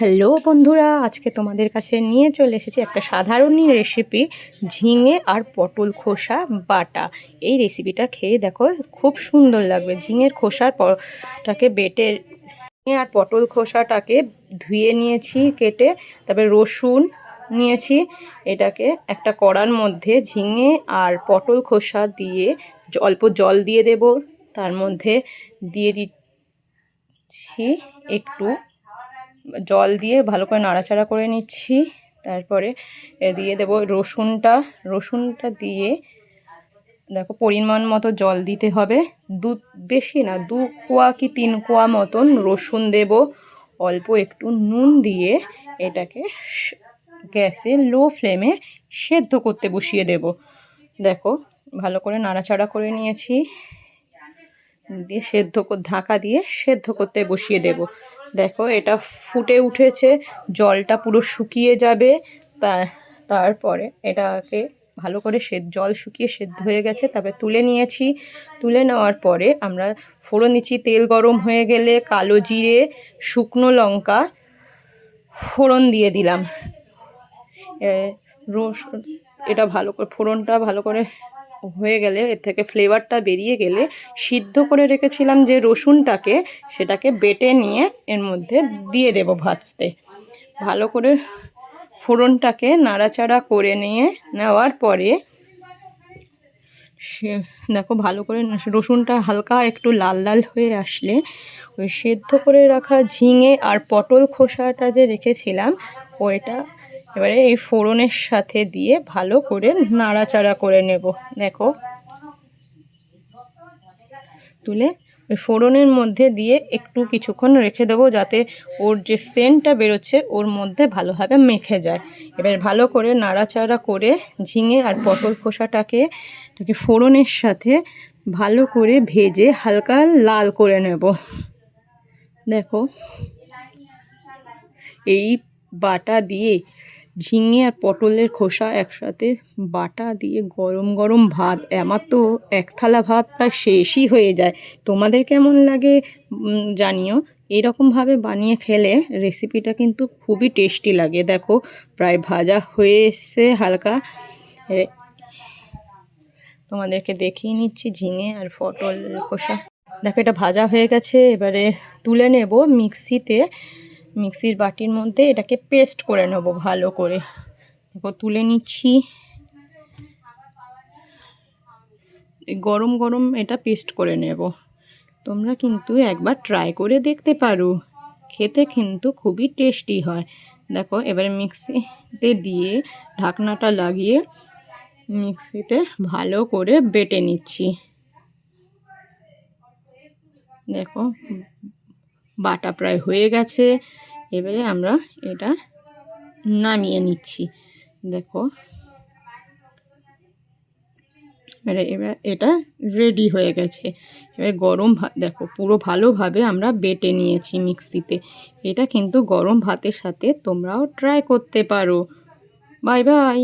Hello বন্ধুরা, আজকে তোমাদের কাছে নিয়ে চলে এসেছি একটা সাধারণই রেসিপি ঝিঙে আর পটল খোসা বাটা। এই রেসিপিটা খেয়ে দেখো, খুব সুন্দর লাগবে। ঝিঙের খোসার পটাকে বেটে আর পটল খোসাটাকে ধুয়ে নিয়েছি, কেটে, তারপরে রসুন নিয়েছি। এটাকে একটা কড়ার মধ্যে ঝিঙে আর পটল খোসা দিয়ে অল্প জল দিয়ে দেব। তার মধ্যে দিয়ে দিচ্ছি একটু জল দিয়ে ভালো করে নাড়াচাড়া করে নিচ্ছি। তারপরে দিয়ে দেবো রসুনটা। রসুনটা দিয়ে দেখো পরিমাণ মতো জল দিতে হবে। দু, বেশি না, দু কোয়া কি তিন কোয়া মতন রসুন দেব। অল্প একটু নুন দিয়ে এটাকে গ্যাসে লো ফ্লেমে সেদ্ধ করতে বসিয়ে দেব। দেখো ভালো করে নাড়াচাড়া করে নিয়েছি। দিয়ে সেদ্ধ ঢাকা দিয়ে সেদ্ধ করতে বসিয়ে দেব। দেখো এটা ফুটে উঠেছে, জলটা পুরো শুকিয়ে যাবে। তা, তারপরে এটাকে ভালো করে সে, জল শুকিয়ে সেদ্ধ হয়ে গেছে। তারপরে তুলে নিয়েছি। তুলে নেওয়ার পরে আমরা ফোড়ন দিচ্ছি, তেল গরম হয়ে গেলে কালো জিরে, শুকনো লঙ্কা ফোড়ন দিয়ে দিলাম। রসুন, এটা ভালো করে, ফোড়নটা ভালো করে হয়ে গেলে, এর থেকে ফ্লেভারটা বেরিয়ে গেলে সিদ্ধ করে রেখেছিলাম যে রসুনটাকে, সেটাকে বেটে নিয়ে এর মধ্যে দিয়ে দেব ভাজতে। ভালো করে ফোড়নটাকে নাড়াচাড়া করে নিয়ে নেওয়ার পরে, সে দেখো ভালো করে রসুনটা হালকা একটু লাল লাল হয়ে আসলে, ওই সেদ্ধ করে রাখা ঝিঙে আর পটল খোসাটা যে রেখেছিলাম, ওইটা এবারে এই ফোড়নের সাথে দিয়ে ভালো করে নাড়াচাড়া করে নেব। দেখো। তুলে ওই ফোড়নের মধ্যে দিয়ে একটু কিছুক্ষণ রেখে দেবো যাতে ওর যে সেন্টটা বেরোচ্ছে, ওর মধ্যে ভালোভাবে মেখে যায়। এবার ভালো করে নাড়াচাড়া করে ঝিঙে আর পটল খোসাটাকে ফোড়নের সাথে ভালো করে ভেজে হালকা লাল করে নেব। দেখো। এই বাটা দিয়ে ঝিঙে আর পটলের খোসা একসাথে বাটা দিয়ে গরম গরম ভাত। আমার তো এক থালা ভাত প্রায় শেষই হয়ে যায়। তোমাদের কেমন লাগে জানিও। এইরকমভাবে বানিয়ে খেলে রেসিপিটা কিন্তু খুবই টেস্টি লাগে। দেখো, প্রায় ভাজা হয়ে হালকা। তোমাদেরকে দেখিয়ে নিচ্ছি ঝিঙে আর পটল খোসা। দেখো, এটা ভাজা হয়ে গেছে। এবারে তুলে নেব মিক্সিতে। মিক্সির বাটির মধ্যে এটাকে পেস্ট করে নেব ভালো করে। দেখো, তুলে নিচ্ছি। গরম গরম এটা পেস্ট করে নেব। তোমরা কিন্তু একবার ট্রাই করে দেখতে পারো। খেতে কিন্তু খুবই টেস্টি হয়। দেখো, এবারে মিক্সিতে দিয়ে ঢাকনাটা লাগিয়ে মিক্সিতে ভালো করে বেটে নিচ্ছি। দেখো বাটা প্রায় হয়ে গেছে। এবারে আমরা এটা নামিয়ে নিচ্ছি। দেখো। এবারে, এবার এটা রেডি হয়ে গেছে। এবার গরম ভাত দেখো, পুরো ভালোভাবে আমরা বেটে নিয়েছি মিক্সিতে। এটা কিন্তু গরম ভাতের সাথে তোমরাও ট্রাই করতে পারো। Bye bye